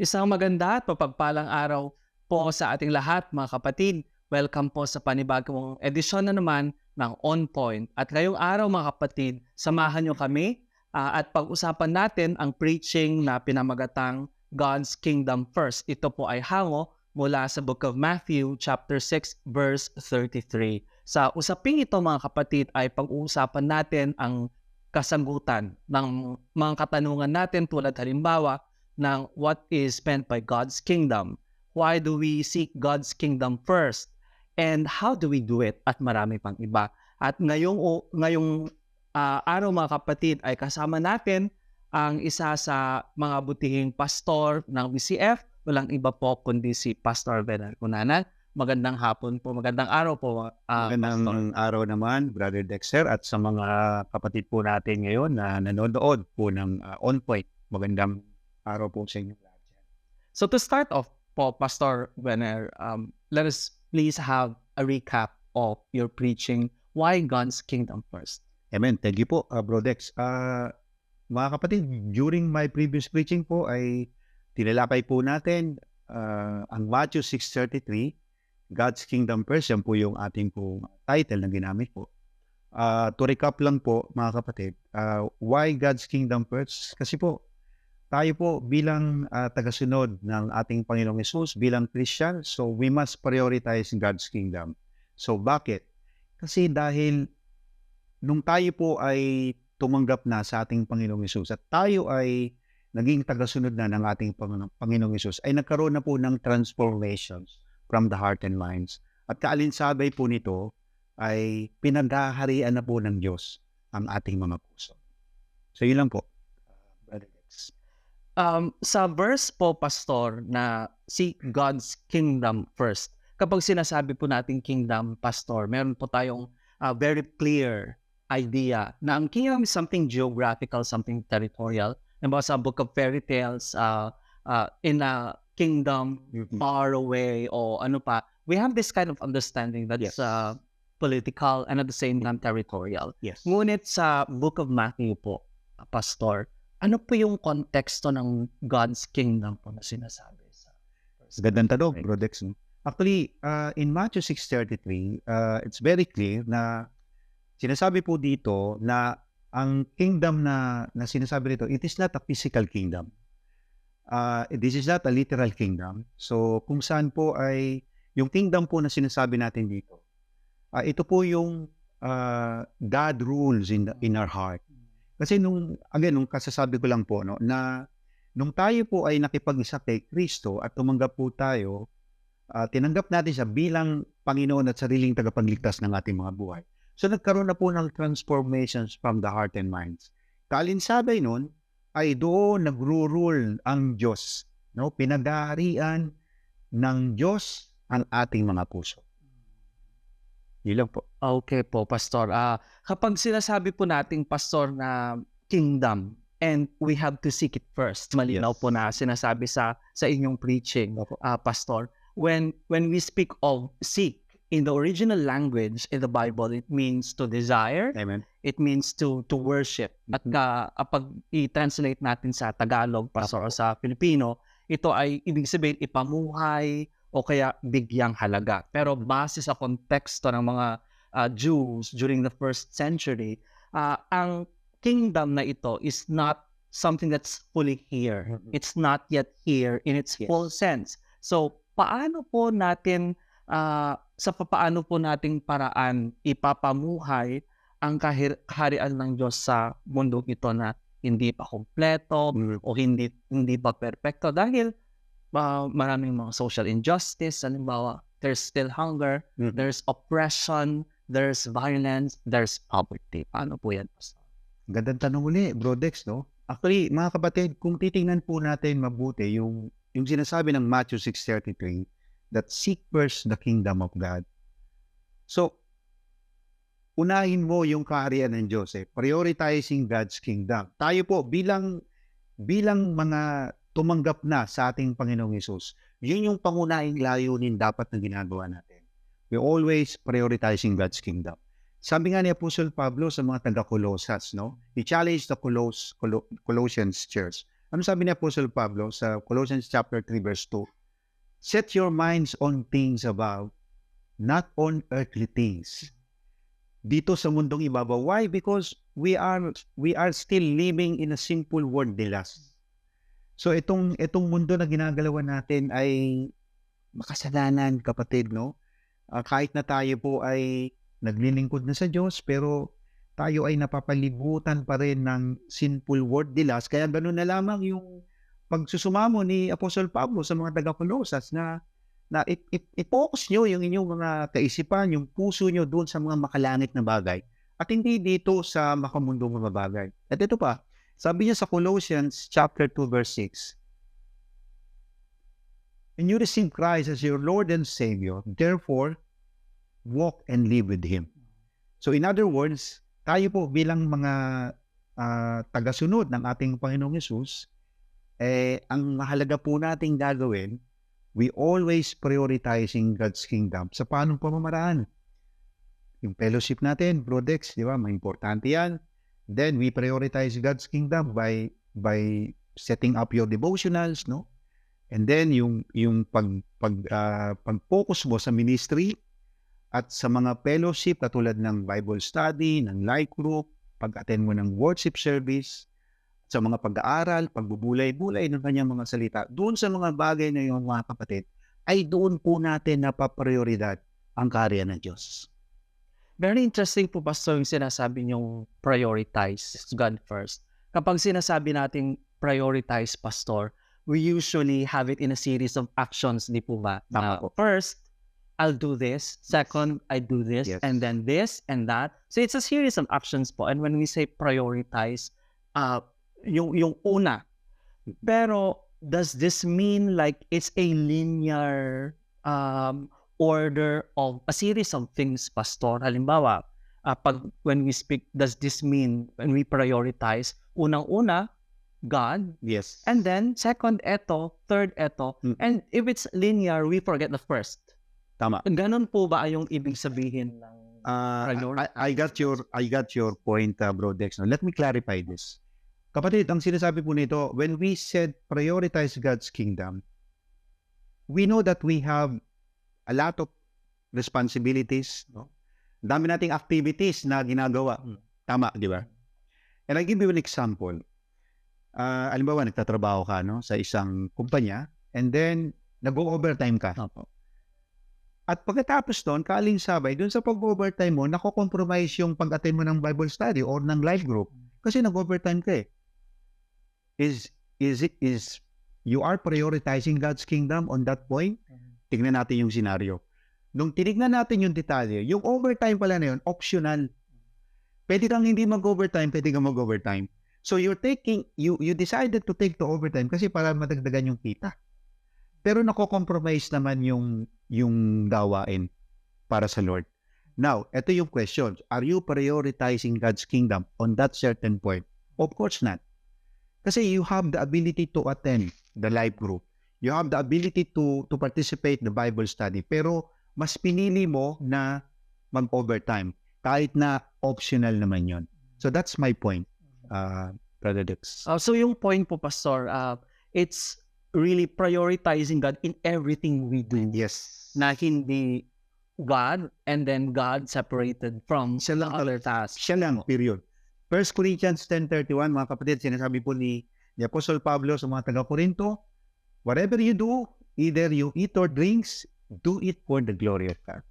Isang maganda at mapagpalang araw po sa ating lahat mga kapatid. Welcome po sa panibagong edisyon na naman ng On Point. At ngayong araw mga kapatid, samahan nyo kami ah, at pag-usapan natin ang preaching na pinamagatang God's Kingdom First. Ito po ay hango mula sa Book of Matthew chapter 6 verse 33. Sa usaping ito mga kapatid ay pag-uusapan natin ang kasagutan ng mga katanungan natin tulad halimbawa ng what is meant by God's kingdom. Why do we seek God's kingdom first? And how do we do it? At marami pang iba. At ngayong, ngayong ah, araw mga kapatid ay kasama natin ang isa sa mga butihing pastor ng BCF. Walang iba po kundi si Pastor Bernard Cunanan. Magandang hapon po, magandang araw po. Pastor. Magandang araw naman, Brother Dexter, at sa mga kapatid po natin ngayon na nanonood po ng uh, On Point. Magandang araw po sa inyo. lahat. So to start off po, Pastor Benner, um, let us please have a recap of your preaching. Why God's kingdom first? Amen. Thank you po, uh, Bro Dex. Ah, mga kapatid, during my previous preaching po ay tinalakay po natin ah, ang Matthew 6.33, God's Kingdom First. Yan po yung ating po title na ginamit po. Ah, to recap lang po, mga kapatid, ah, why God's Kingdom First? Kasi po, tayo po bilang ah, tagasunod ng ating Panginoong Yesus, bilang Christian, so we must prioritize God's Kingdom. So bakit? Kasi dahil nung tayo po ay tumanggap na sa ating Panginoong Yesus at tayo ay naging tagasunod na ng ating Panginoong, Yesus, ay nagkaroon na po ng transformations from the heart and minds. At kaalinsabay po nito ay pinaghaharian na po ng Diyos ang ating mga puso. So yun lang po. Um, sa verse po, Pastor, na seek God's kingdom first. Kapag sinasabi po natin kingdom, Pastor, meron po tayong uh, very clear idea na ang kingdom is something geographical, something territorial. Diba, sa Book of Fairy Tales, uh, uh, in a kingdom far away o ano pa, we have this kind of understanding that's Yes. uh, political and at the same time territorial. Yes. Ngunit sa Book of Matthew po, Pastor, ano po yung konteksto ng God's kingdom po na sinasabi sa Gandang tanong. Bro Dex. Actually, uh, in Matthew 6.33, uh, it's very clear na sinasabi po dito na ang kingdom na, na sinasabi dito, it is not a physical kingdom. Uh, this is not a literal kingdom. So, kung saan po ay, yung kingdom po na sinasabi natin dito, uh, ito po yung uh, God rules in, the, in our heart. Kasi nung, again, nung kasasabi ko lang po, no, na nung tayo po ay nakipag-isa kay Kristo at tumanggap po tayo, ah, tinanggap natin siya bilang Panginoon at sariling tagapagligtas ng ating mga buhay. So nagkaroon na po ng transformations from the heart and minds. Kalinsabay nun, ay doon nagro-rule ang Diyos. No? Pinag-aarian ng Diyos ang ating mga puso. Yun lang po. Okay po, Pastor. Ah, kapag sinasabi po nating Pastor na kingdom and we have to seek it first. Malinaw Yes. po na sinasabi sa sa inyong preaching, ah, Pastor. When when we speak of seek in the original language in the Bible, it means to desire, Amen. it means to to worship. At ka, kapag i-translate natin sa Tagalog, Pastor, o sa Filipino, ito ay ibig sabihin ipamuhay o kaya bigyang halaga. Pero base sa konteksto ng mga ah, Jews during the first century, ah, ang kingdom na ito is not something that's fully here. It's not yet here in its Yes. full sense. So, paano po natin ah, sa papaano po nating paraan ipapamuhay ang kahir- kaharian ng Diyos sa mundong ito na hindi pa kumpleto o hindi hindi pa perpekto dahil ah, maraming mga social injustice halimbawa there's still hunger Mhm. there's oppression there's violence there's poverty paano po yan? Gandang tanong uli, Bro Dex, no? Actually, mga kapatid, kung titingnan po natin mabuti yung, yung sinasabi ng Matthew 6.33, that seek first the kingdom of God. So, unahin mo yung kaharian ng Diyos, eh. prioritizing God's kingdom. Tayo po, bilang, bilang mga tumanggap na sa ating Panginoong Yesus, yun yung pangunahing layunin dapat na ginagawa natin. We always prioritizing God's kingdom. Sabi nga ni Apostle Pablo sa mga taga-Colosas, no? He challenged the Colos, Colo- Colossians church Ano sabi ni Apostle Pablo sa Colossians chapter 3 verse 2? Set your minds on things above, not on earthly things. Dito sa mundong ibabaw. Why? Because we are we are still living in a simple world nila. So itong itong mundo na ginagalawan natin ay makasalanan kapatid no. Ah, kahit na tayo po ay naglilingkod na sa Diyos pero tayo ay napapalibutan pa rin ng sinful word dilas. Kaya ganun na lamang yung pagsusumamo ni Apostle Pablo sa mga taga-Colosas na na i-focus nyo yung inyong mga kaisipan, yung puso nyo doon sa mga makalangit na bagay at hindi dito sa makamundong mga bagay. At ito pa, sabi niya sa Colossians chapter 2 verse 6, And you receive Christ as your Lord and Savior, therefore, walk and live with Him. So in other words, tayo po bilang mga ah, tagasunod ng ating Panginoong Yesus, eh, ang mahalaga po nating gagawin, we always prioritizing God's kingdom sa paanong pamamaraan. Yung fellowship natin, Brodex, di ba? May importante yan. Then we prioritize God's kingdom by by setting up your devotionals, no? And then yung yung pag pag ah, pag-focus mo sa ministry at sa mga fellowship katulad ng Bible study, ng life group, pag-attend mo ng worship service, sa mga pag-aaral, pagbubulay-bulay ng kanyang mga salita, doon sa mga bagay na yung mga kapatid, ay doon po natin napaprioridad ang karya ng Diyos. Very interesting po, Pastor, yung sinasabi niyong prioritize God first. Kapag sinasabi nating prioritize, Pastor, we usually have it in a series of actions, di po ba? Tama po. First, I'll do this. Second, I do this. Yes. And then this and that. So it's a series of actions po. And when we say prioritize, uh, yung, yung una. Pero does this mean like it's a linear um, order of a series of things, Pastor? Halimbawa, uh, pag, when we speak, does this mean when we prioritize, unang-una, God, Yes. and then second, eto, third, eto, Mm. and if it's linear, we forget the first. Tama. Ganon po ba yung ibig sabihin ng Uh, Prioritize. I, I got your I got your point, uh, Bro Dex. Now, let me clarify this. Kapatid, ang sinasabi po nito, when we said prioritize God's kingdom, we know that we have a lot of responsibilities, no? Dami nating activities na ginagawa. Mm. Tama, di ba? And I give you an example. Uh, alimbawa, nagtatrabaho ka no, sa isang kumpanya and then nag-overtime ka. Opo. At pagkatapos doon, kaling sabay, doon sa pag-overtime mo, nako-compromise yung pag-attend mo ng Bible study or ng life group. Kasi nag-overtime ka eh. Is, is it, is, you are prioritizing God's kingdom on that point? Tingnan natin yung scenario. Nung tinignan natin yung detalye, yung overtime pala na yun, optional. Pwede kang hindi mag-overtime, pwede kang mag-overtime. So you're taking, you you decided to take the overtime kasi para madagdagan yung kita. Pero nako-compromise naman yung yung gawain para sa Lord. Now, ito yung question. Are you prioritizing God's kingdom on that certain point? Of course not. Kasi you have the ability to attend the life group. You have the ability to to participate the Bible study. Pero mas pinili mo na mag-overtime kahit na optional naman yon. So that's my point, uh, Brother Dix. Uh, so yung point po, Pastor, uh, it's really prioritizing God in everything we do. Yes. Na hindi God and then God separated from Siya lang the other tasks. Siya lang, period. 1 Corinthians 10.31, mga kapatid, sinasabi po ni, ni Apostle Pablo sa mga taga-Korinto, whatever you do, either you eat or drinks, do it for the glory of God.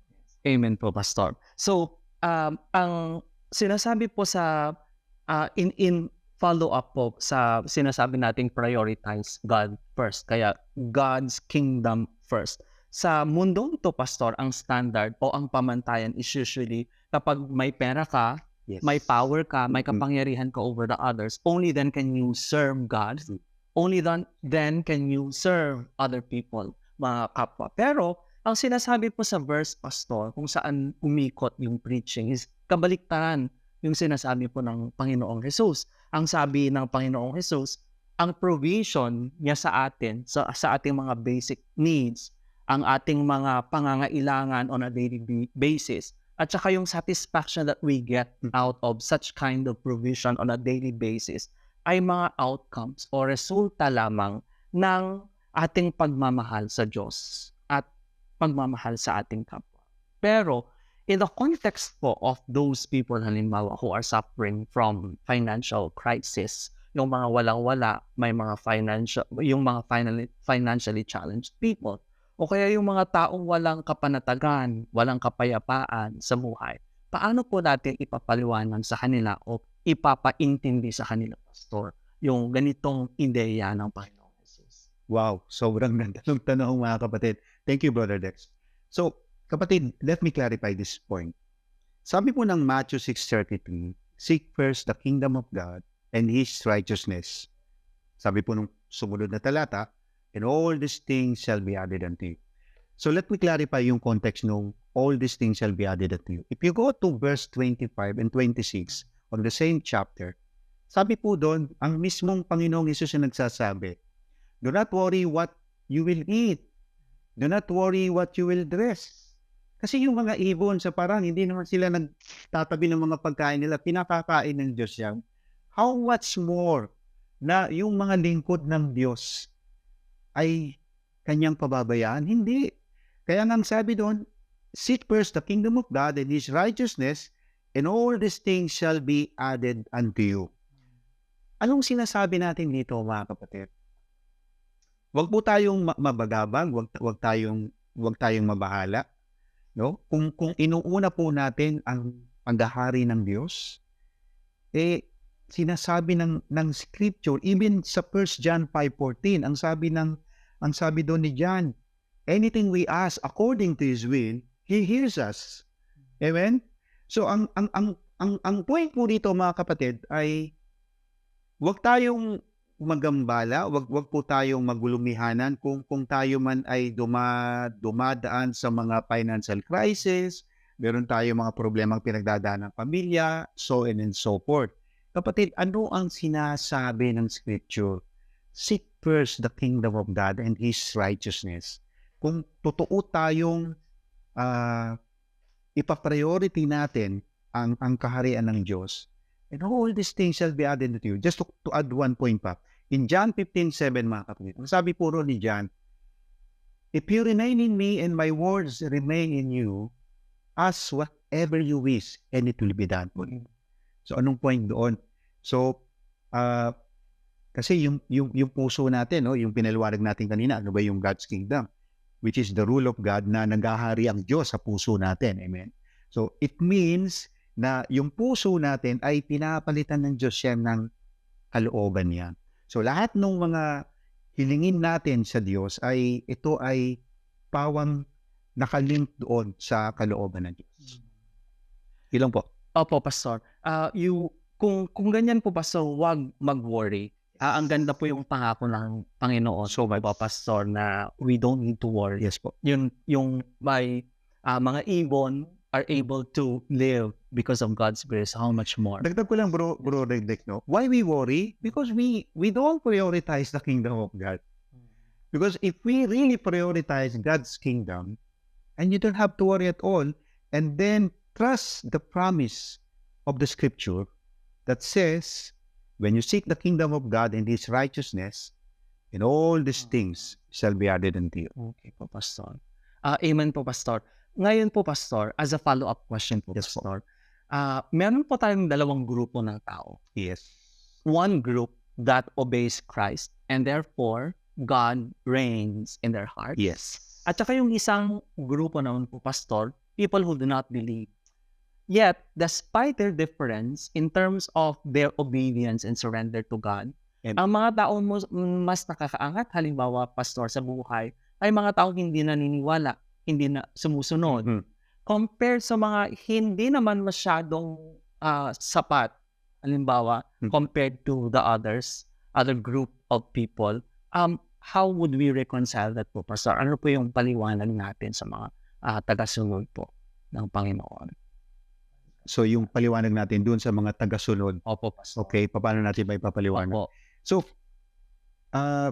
Amen po, Pastor. So, um, ang sinasabi po sa uh, in in follow up po sa sinasabi nating prioritize God first. Kaya God's kingdom first. Sa mundong ito, Pastor, ang standard o ang pamantayan is usually kapag may pera ka, Yes. may power ka, may Mhm. kapangyarihan ka over the others, only then can you serve God. Only then, then can you serve other people, mga kapwa. Pero, ang sinasabi po sa verse, Pastor, kung saan umikot yung preaching is kabaliktaran yung sinasabi po ng Panginoong Jesus. Ang sabi ng Panginoong Jesus, ang provision niya sa atin, sa, sa ating mga basic needs, ang ating mga pangangailangan on a daily ba- basis, at saka yung satisfaction that we get out of such kind of provision on a daily basis ay mga outcomes o resulta lamang ng ating pagmamahal sa Diyos at pagmamahal sa ating kapwa. Pero in the context po of those people halimbawa who are suffering from financial crisis, yung mga walang-wala, may mga financial, yung mga finally, financially challenged people, o kaya yung mga taong walang kapanatagan, walang kapayapaan sa buhay, paano po natin ipapaliwanag sa kanila o ipapaintindi sa kanila, Pastor, yung ganitong ideya ng Panginoong Jesus? Wow, sobrang ganda ng tanong mga kapatid. Thank you, Brother Dex. So, kapatid, let me clarify this point. Sabi po ng Matthew 6.33, Seek first the kingdom of God and His righteousness. Sabi po nung sumunod na talata, and all these things shall be added unto you. So let me clarify yung context nung all these things shall be added unto you. If you go to verse 25 and 26 on the same chapter, sabi po doon, ang mismong Panginoong Isus ang nagsasabi, Do not worry what you will eat. Do not worry what you will dress. Kasi yung mga ibon sa parang, hindi naman sila nagtatabi ng mga pagkain nila, pinakakain ng Diyos yan. How much more na yung mga lingkod ng Diyos ay kanyang pababayaan? Hindi. Kaya nga sabi doon, Seek first the kingdom of God and His righteousness, and all these things shall be added unto you. Anong sinasabi natin dito mga kapatid? Huwag po tayong ma- mabagabang, wag, wag tayong wag tayong mabahala, no? Kung kung inuuna po natin ang paghahari ng Diyos, eh sinasabi ng ng scripture even sa 1 John 5:14, ang sabi ng ang sabi doon ni John, anything we ask according to his will, he hears us. Amen? So ang ang ang ang, ang point po dito mga kapatid ay wag tayong magambala, wag wag po tayong magulumihanan kung kung tayo man ay duma, dumadaan sa mga financial crisis, meron tayo mga problemang pinagdadaan ng pamilya, so on and so forth. Kapatid, ano ang sinasabi ng scripture? Seek first the kingdom of God and His righteousness. Kung totoo tayong uh, ipa-priority natin ang, ang kaharian ng Diyos, and all these things shall be added to you. Just to, to add one point pa, In John 15:7 mga kapatid, ang sabi po ron ni John, If you remain in me and my words remain in you, ask whatever you wish and it will be done for you. So anong point doon? So uh, kasi yung, yung, yung puso natin, no, yung pinaliwanag natin kanina, ano ba yung God's kingdom? Which is the rule of God na nagahari ang Diyos sa puso natin. Amen? So it means na yung puso natin ay pinapalitan ng Diyos yan ng kalooban niya. So lahat ng mga hilingin natin sa Diyos ay ito ay pawang nakalink doon sa kalooban ng Diyos. Ilang po? Opo, Pastor. Ah, you, kung, kung ganyan po, Pastor, wag mag-worry. Ah, ang ganda po yung pangako ng Panginoon so, po, Pastor, na we don't need to worry. Yes po. Yun, yung may ah, mga ibon are able to live because of God's grace, how much more? Dagdag ko lang bro, bro Dagdag, no? Why we worry? Because we we don't prioritize the kingdom of God. Because if we really prioritize God's kingdom, and you don't have to worry at all, and then trust the promise of the scripture that says, when you seek the kingdom of God and His righteousness, and all these things shall be added unto you. Okay po, Pastor. Ah, amen po, Pastor. Ngayon po, Pastor, as a follow-up question po, Yes po. Pastor, ah, meron po tayong dalawang grupo ng tao. Yes. One group that obeys Christ and therefore God reigns in their heart. Yes. At saka yung isang grupo naman po, Pastor, people who do not believe. Yet, despite their difference in terms of their obedience and surrender to God, And- ang mga taong mus- mas nakakaangat, halimbawa, Pastor, sa buhay, ay mga taong hindi naniniwala, hindi na sumusunod. Mhm. Compared sa mga hindi naman masyadong ah, sapat, halimbawa, Mhm. compared to the others, other group of people, um, how would we reconcile that po, Pastor? Ano po yung paliwanag natin sa mga ah, tagasunod po ng Panginoon? So yung paliwanag natin dun sa mga tagasunod, Opo, Pastor. okay, paano natin may papaliwanag? Opo. So, ah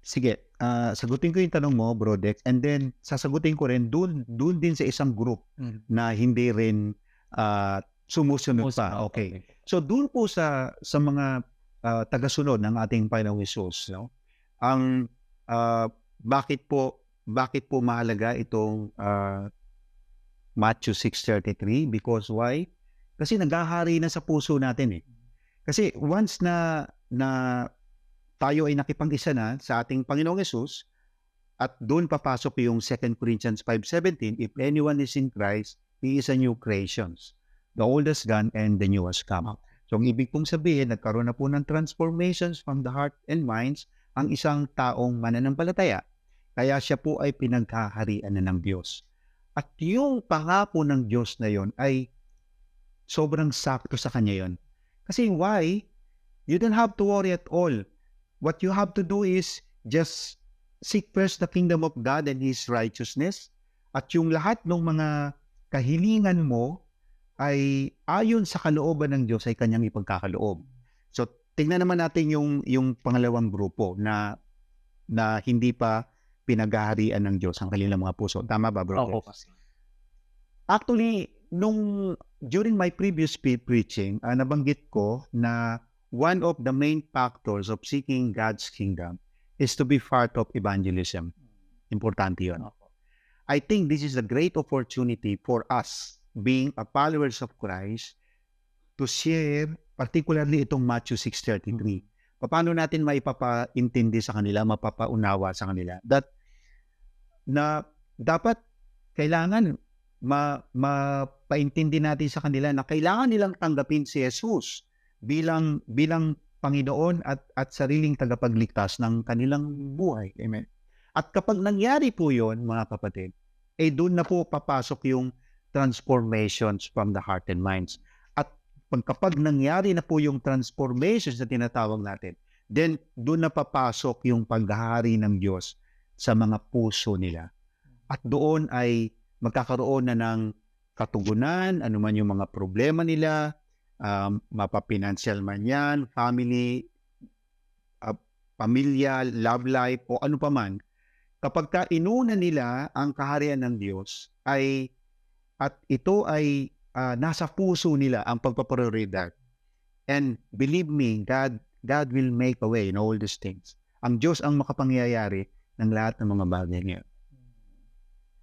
sige, ah sagutin ko yung tanong mo, Bro Dex, and then sasagutin ko rin dun, dun din sa isang group Mm. na hindi rin ah, sumusunod pa. Okay. So, dun po sa sa mga ah, tagasunod ng ating Panginoong Hesus, no? Ang ah, bakit po bakit po mahalaga itong ah, Matthew 6:33 because why? Kasi naghahari na sa puso natin eh. Kasi once na na tayo ay nakipag-isa na sa ating Panginoong Hesus at doon papasok yung 2 Corinthians 5:17, if anyone is in Christ, he is a new creations. The old has gone and the new has come. So, ang ibig pong sabihin, nagkaroon na po ng transformations from the heart and minds ang isang taong mananampalataya. Kaya siya po ay pinaghaharian na ng Diyos. At yung pangako ng Diyos na yon ay sobrang sakto sa kanya yon. Kasi why? You don't have to worry at all. What you have to do is just seek first the kingdom of God and His righteousness. At yung lahat ng mga kahilingan mo ay ayon sa kalooban ng Diyos ay kanyang ipagkakaloob. So, tingnan naman natin yung, yung pangalawang grupo na na hindi pa pinaghaharian ng Diyos ang kanilang mga puso. Tama ba, bro? Pastor. Actually, nung during my previous pre- preaching, ah, nabanggit ko na one of the main factors of seeking God's kingdom is to be part of evangelism. Importante yun. I think this is a great opportunity for us being a followers of Christ to share particularly itong Matthew 6.33. Paano natin maipapaintindi sa kanila, mapapaunawa sa kanila that na dapat kailangan ma, mapaintindi natin sa kanila na kailangan nilang tanggapin si Jesus bilang bilang Panginoon at at sariling tagapagligtas ng kanilang buhay. Amen. At kapag nangyari po 'yon, mga kapatid, eh doon na po papasok yung transformations from the heart and minds. At pag kapag nangyari na po yung transformations na tinatawag natin, then doon na papasok yung paghahari ng Diyos sa mga puso nila. At doon ay magkakaroon na ng katugunan, ano man yung mga problema nila, um, mapapinancial man yan, family, uh, pamilya, love life, o ano pa man, kapag ka inuna nila ang kaharian ng Diyos, ay at ito ay ah, nasa puso nila ang pagpaprioridad. And believe me, God God will make a way in all these things. Ang Diyos ang makapangyayari ng lahat ng mga bagay niya.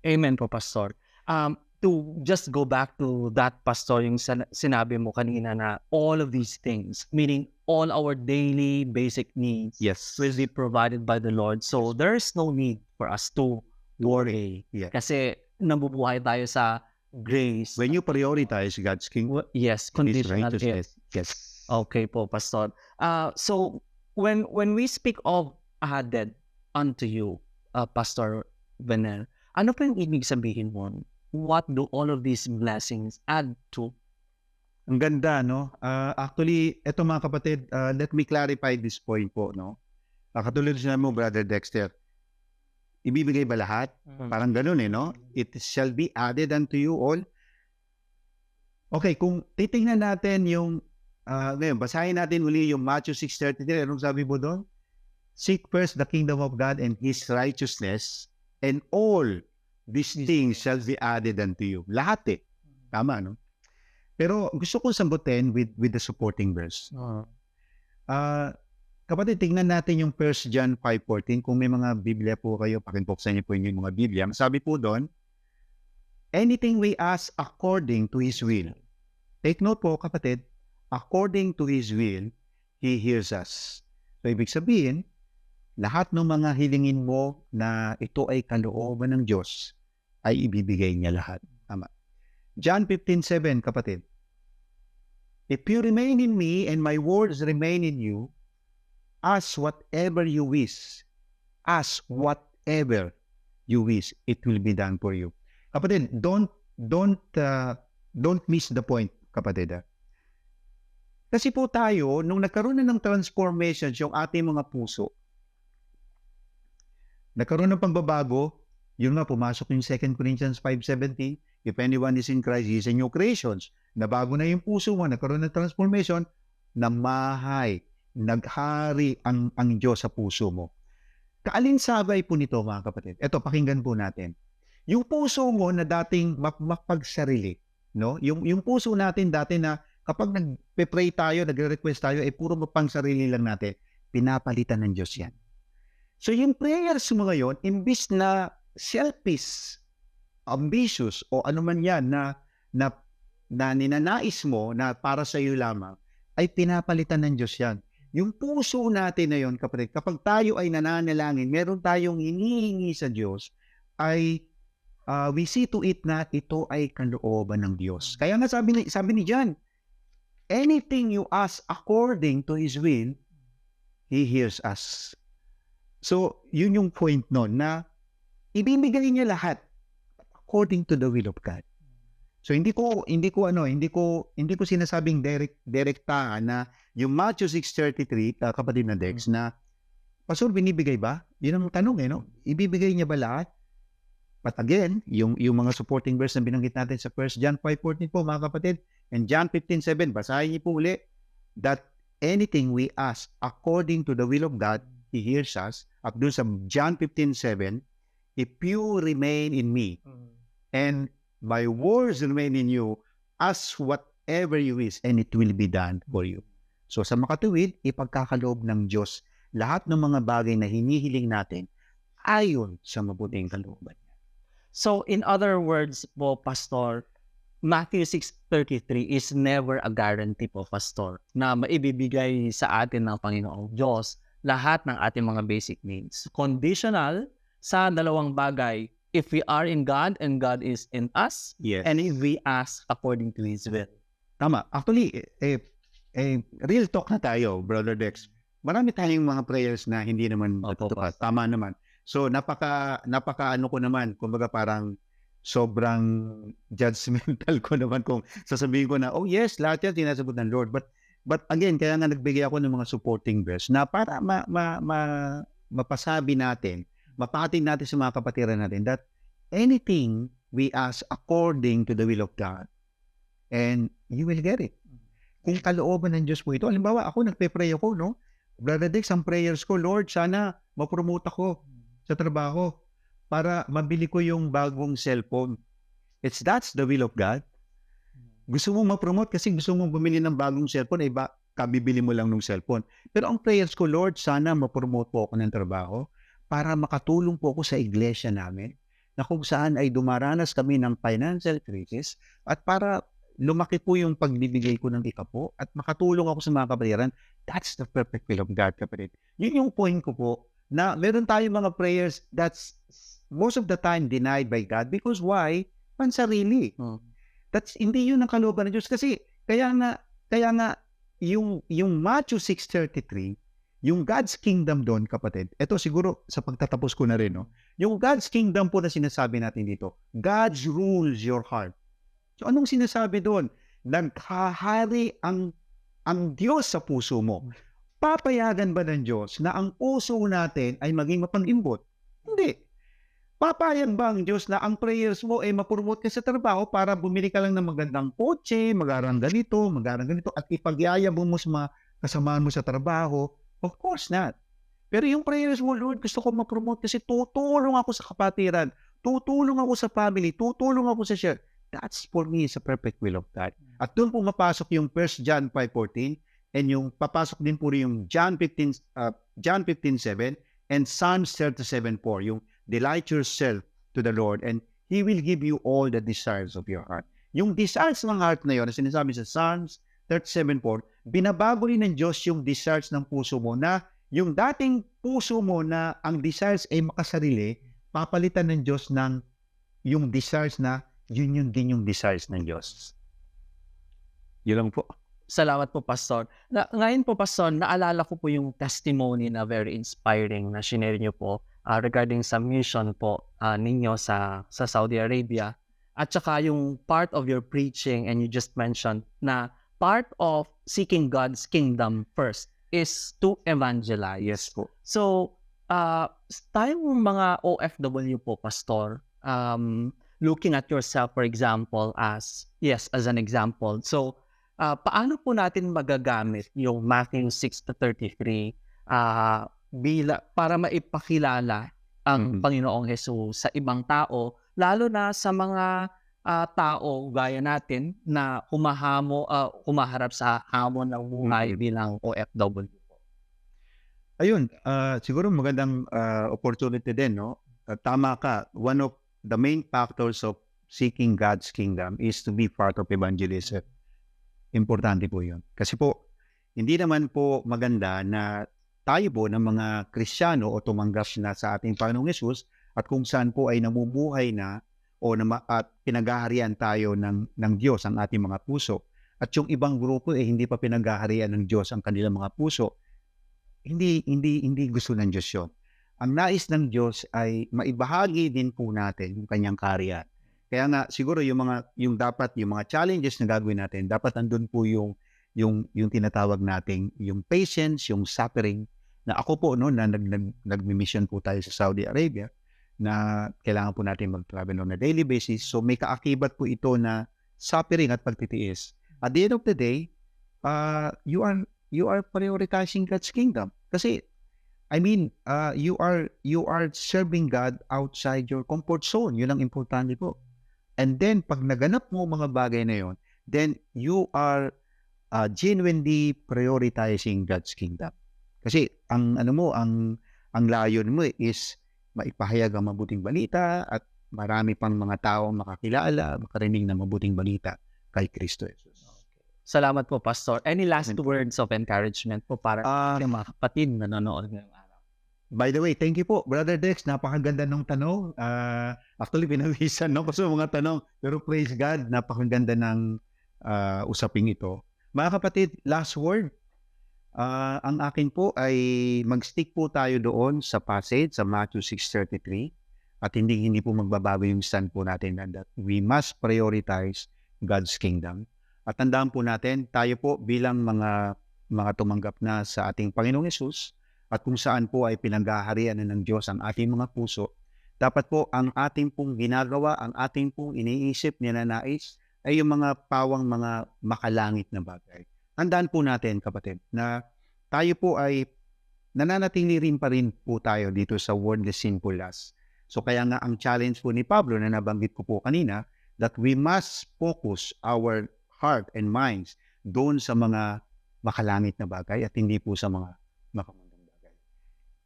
Amen po, Pastor. Um, to just go back to that, Pastor, yung sinabi mo kanina na all of these things, meaning all our daily basic needs Yes. will be provided by the Lord. So there is no need for us to worry. Yeah. Kasi nabubuhay tayo sa grace. When you prioritize God's kingdom, yes, conditional yes. yes. Okay po, Pastor. Uh, so, when when we speak of added unto you, uh, Pastor Venel, ano po yung ibig sabihin mo? What do all of these blessings add to? Ang ganda, no? Ah, actually, eto mga kapatid, ah, let me clarify this point po, no? Uh, katulad sinabi mo, Brother Dexter, ibibigay ba lahat? Parang ganun eh, no? It shall be added unto you all. Okay, kung titingnan natin yung, ah, ngayon, basahin natin uli yung Matthew 6.33. Anong sabi mo doon? Seek first the kingdom of God and His righteousness and all these things shall be added unto you. Lahat eh. Tama, no? Pero gusto kong sambutin with, with the supporting verse. Uh, kapatid, tingnan natin yung 1 John 5.14. Kung may mga Biblia po kayo, pakinbuksan niyo po yung mga Biblia. Sabi po doon, anything we ask according to His will. Take note po, kapatid, according to His will, He hears us. So, ibig sabihin, lahat ng mga hilingin mo na ito ay kalooban ng Diyos, ay ibibigay niya lahat. Tama. John 15.7, kapatid. If you remain in me and my words remain in you, ask whatever you wish. Ask whatever you wish. It will be done for you. Kapatid, don't don't uh, don't miss the point, kapatid. ah. Kasi po tayo, nung nagkaroon na ng transformations yung ating mga puso, nagkaroon ng pagbabago, yun nga, pumasok yung 2 Corinthians 5.17, if anyone is in Christ, he is a new creations. Nabago na yung puso mo, nagkaroon ng transformation, namahay, naghari ang, ang Diyos sa puso mo. Kaalinsabay po nito mga kapatid. Ito, pakinggan po natin. Yung puso mo na dating map- no? Yung, yung puso natin dati na kapag nag nagpe-pray tayo, nagre-request tayo, eh puro pang sarili lang natin. Pinapalitan ng Diyos yan. So yung prayers mo ngayon, imbis na selfish, ambitious, o ano man yan na, na, na ninanais mo na para sa iyo lamang, ay pinapalitan ng Diyos yan. Yung puso natin na yon kapatid, kapag tayo ay nananalangin, meron tayong hinihingi sa Diyos, ay uh, we see to it na ito ay kalooban ng Diyos. Kaya nga sabi ni, sabi ni John, anything you ask according to His will, He hears us. So, yun yung point nun na ibibigay niya lahat according to the will of God. So hindi ko hindi ko ano, hindi ko hindi ko sinasabing direct direktahan na yung Matthew 6:33 uh, kapatid na Dex na Pastor binibigay ba? Yun ang tanong eh no. Ibibigay niya ba lahat? But again, yung yung mga supporting verse na binanggit natin sa 1 John 5:14 po mga kapatid and John 15:7 basahin niyo po uli that anything we ask according to the will of God, He hears us. At doon sa John 15:7, if you remain in me and my words remain in you, ask whatever you wish and it will be done for you. So sa makatuwid, ipagkakaloob ng Diyos lahat ng mga bagay na hinihiling natin ayon sa mabuting kalooban. So in other words po, Pastor, Matthew 6.33 is never a guarantee po, Pastor, na maibibigay sa atin ng Panginoong Diyos lahat ng ating mga basic needs. Conditional sa dalawang bagay. If we are in God and God is in us, Yes. and if we ask according to His will. Tama. Actually, eh, eh, eh, real talk na tayo, Brother Dex. Marami tayong mga prayers na hindi naman Opo, natutupad. Tama naman. So, napaka, napaka ano ko naman, kumbaga parang sobrang judgmental ko naman kung sasabihin ko na, oh yes, lahat yan sinasagot ng Lord. But, but again, kaya nga nagbigay ako ng mga supporting verse na para ma, ma, ma, mapasabi natin, mapating natin sa mga kapatiran natin that anything we ask according to the will of God, and you will get it. Kung kalooban ng Diyos po ito, halimbawa ako nagpe-pray ako, no? Brother Dex, ang prayers ko, Lord, sana ma-promote ako sa trabaho para mabili ko yung bagong cellphone. It's that's the will of God. Gusto mo ma-promote kasi gusto mo bumili ng bagong cellphone, eh ba, kabibili mo lang ng cellphone. Pero ang prayers ko, Lord, sana ma-promote po ako ng trabaho para makatulong po ako sa iglesia namin na kung saan ay dumaranas kami ng financial crisis at para lumaki po yung pagbibigay ko ng ikapo at makatulong ako sa mga kapatiran, that's the perfect will of God, kapatid. Yun yung point ko po, na meron tayong mga prayers that's most of the time denied by God because why? Pansarili. Hmm. That's, hindi yun ang kalooban ng Diyos. Kasi, kaya nga, kaya nga, yung, yung Matthew 6.33, yung God's kingdom doon, kapatid, ito siguro sa pagtatapos ko na rin, no? yung God's kingdom po na sinasabi natin dito, God's rules your heart. So anong sinasabi doon? Nagkahari ang ang Diyos sa puso mo. Papayagan ba ng Diyos na ang puso natin ay maging mapang-imbot? Hindi. Papayag ba ang Diyos na ang prayers mo ay mapromote ka sa trabaho para bumili ka lang ng magandang kotse, mag-arang ganito, mag-arang ganito, at ipagyayabong mo sa mga kasamahan mo sa trabaho? Of course not. Pero yung prayers mo, Lord, gusto ko ma-promote kasi tutulong ako sa kapatiran, tutulong ako sa family, tutulong ako sa share. That's for me is a perfect will of God. At doon pumapasok yung 1 John 5.14 and yung papasok din po yung John 15, uh, John 15.7 and Psalms 37.4, yung delight yourself to the Lord and He will give you all the desires of your heart. Yung desires ng heart na yun, na sinasabi sa Psalms 37.4, binabago rin ng Diyos yung desires ng puso mo na yung dating puso mo na ang desires ay makasarili, papalitan ng Diyos ng yung desires na yun yun din yung desires ng Diyos. Yun lang po. Salamat po, Pastor. Na, ngayon po, Pastor, naalala ko po yung testimony na very inspiring na shinare niyo po ah, regarding sa mission po ah, ninyo sa, sa Saudi Arabia. At saka yung part of your preaching and you just mentioned na part of seeking God's kingdom first is to evangelize. Yes po. So, uh, tayong mga OFW po, Pastor, um, looking at yourself, for example, as, yes, as an example. So, uh, paano po natin magagamit yung Matthew 6 to 33 uh, bila, para maipakilala ang Mhm. Panginoong Jesus sa ibang tao, lalo na sa mga ah, tao gaya natin na humahamo, ah, humaharap sa hamon ng buhay bilang OFW? Ayun, ah, siguro magandang ah, opportunity din, no? Ah, tama ka, one of the main factors of seeking God's kingdom is to be part of evangelism. Importante po yun. Kasi po, hindi naman po maganda na tayo po ng mga Kristiyano o tumanggap na sa ating Panginoong Yesus at kung saan po ay namumuhay na o na at pinagaharian tayo ng, ng Diyos ang ating mga puso. At yung ibang grupo eh hindi pa pinagaharian ng Diyos ang kanilang mga puso hindi hindi hindi gusto ng Diyos 'yon. Ang nais ng Diyos ay maibahagi din po natin yung kanyang kaharian. Kaya nga siguro yung mga yung dapat yung mga challenges na gagawin natin, dapat andun po yung yung yung tinatawag nating yung patience, yung suffering na ako po no na nag, nag nagmi-mission po tayo sa Saudi Arabia na kailangan po natin mag-travel on a daily basis. So may kaakibat po ito na suffering at pagtitiis. At the end of the day, uh, you are you are prioritizing God's kingdom. Kasi I mean, uh, you are you are serving God outside your comfort zone. Yun ang importante po. And then pag naganap mo mga bagay na yon, then you are uh, genuinely prioritizing God's kingdom. Kasi ang ano mo, ang ang layon mo is maipahayag ang mabuting balita at marami pang mga tao makakilala, makarinig ng mabuting balita kay Kristo Jesus. Salamat po, Pastor. Any last words of encouragement po para Ah, sa mga kapatid na nanonood ngayong araw? By the way, thank you po, Brother Dex. Napakaganda ng tanong. Ah, actually, pinawisan no? kasi mga tanong. Pero praise God, napakaganda ng ah, usaping ito. Mga kapatid, last word. Ah, ang akin po ay mag-stick po tayo doon sa passage sa Matthew 6.33 at hindi hindi po magbabago yung stand po natin na that we must prioritize God's kingdom. At tandaan po natin, tayo po bilang mga mga tumanggap na sa ating Panginoong Yesus, at kung saan po ay pinanggaharian na ng Diyos ang ating mga puso, dapat po ang ating pong ginagawa, ang ating pong iniisip, ninanais, ay yung mga pawang mga makalangit na bagay. Tandaan po natin, kapatid, na tayo po ay nananatili rin pa rin po tayo dito sa worldly sinful lust. So kaya nga ang challenge po ni Pablo na nabanggit ko po kanina, that we must focus our heart and minds doon sa mga makalangit na bagay at hindi po sa mga makamundang bagay.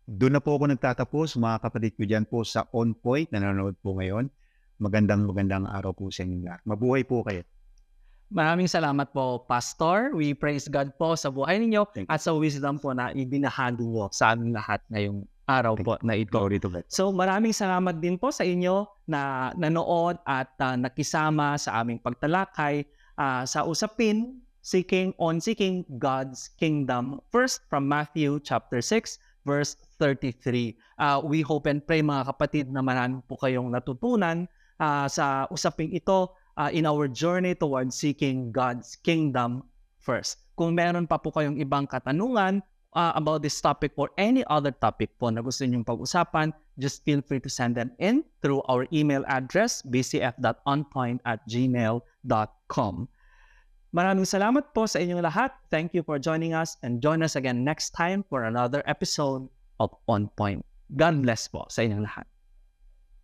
Doon na po ako nagtatapos, mga kapatid ko dyan po sa On Point, na nanonood po ngayon. Magandang magandang araw po sa inyo. Mabuhay po kayo. Maraming salamat po, Pastor. We praise God po sa buhay ninyo at sa wisdom po na ibinahagi mo sa aming lahat ngayong araw po na ito. So maraming salamat din po sa inyo na nanood at ah, nakisama sa aming pagtalakay ah, sa usapin seeking on seeking God's kingdom. First from Matthew chapter 6 verse 33. Ah, we hope and pray mga kapatid na marami po kayong natutunan ah, sa usaping ito ah, in our journey towards seeking God's kingdom first. Kung meron pa po kayong ibang katanungan uh, about this topic or any other topic po na gusto ninyong pag-usapan, just feel free to send them in through our email address, bcf.onpoint at gmail.com. Maraming salamat po sa inyong lahat. Thank you for joining us and join us again next time for another episode of On Point. God bless po sa inyong lahat.